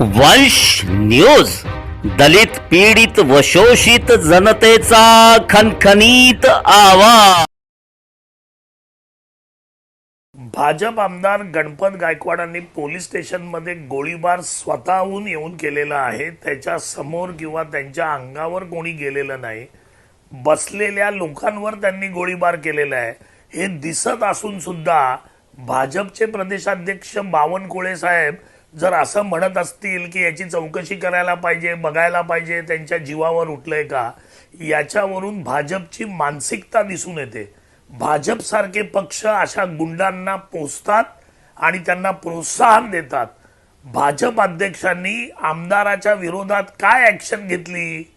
वंश न्यूज. दलित पीडित व शोषित जनतेचा खनखनीत आवाज. भाजप आमदार गणपत गायकवाडांनी पोलीस स्टेशनमध्ये गोळीबार स्वतःहून येऊन केलेला आहे. त्याच्यासमोर किंवा त्यांच्या अंगावर कोणी गेलेलं नाही. बसलेल्या लोकांवर त्यांनी गोळीबार केलेला आहे. हे दिसत असून सुद्धा भाजपचे प्रदेशाध्यक्ष बावनकुळे साहेब जर असं म्हणत असतील की याची चौकशी करायला पाहिजे बघायला पाहिजे त्यांच्या जीवावर उठलंय का याच्यावरून भाजपची मानसिकता दिसून येते. भाजपसारखे पक्ष अशा गुंडांना पोचतात आणि त्यांना प्रोत्साहन देतात. भाजप अध्यक्षांनी आमदाराच्या विरोधात काय ऍक्शन घेतली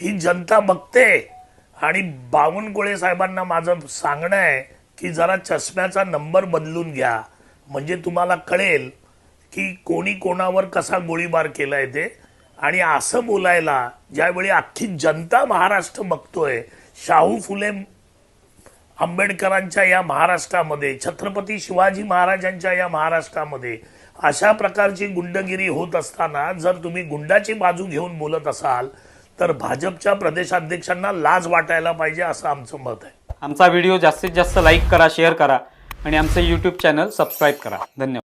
ही जनता बघते. आणि बावनकुळे साहेबांना माझं सांगणं आहे की जरा चष्म्याचा नंबर बदलून घ्या. म्हणजे तुम्हाला कळेल की कोणी कोणावर कसा गोळीबार केला आहे ते? आणि असं बोलायला ज्यावेळी अख्खी जनता महाराष्ट्र बघतोय शाहू फुले आंबेडकरांच्या या महाराष्ट्रामध्ये छत्रपती शिवाजी महाराजांच्या या महाराष्ट्रामध्ये अशा प्रकारची गुंडगिरी होत असताना जर तुम्ही गुंडाची बाजू घेऊन बोलत असाल तर भाजपच्या प्रदेशाध्यक्षांना लाज वाटायला पाहिजे असं आमचं मत आहे. आमचा व्हिडिओ जास्तीत जास्त लाईक करा शेअर करा आणि आमचं यूट्यूब चॅनल सबस्क्राईब करा. धन्यवाद.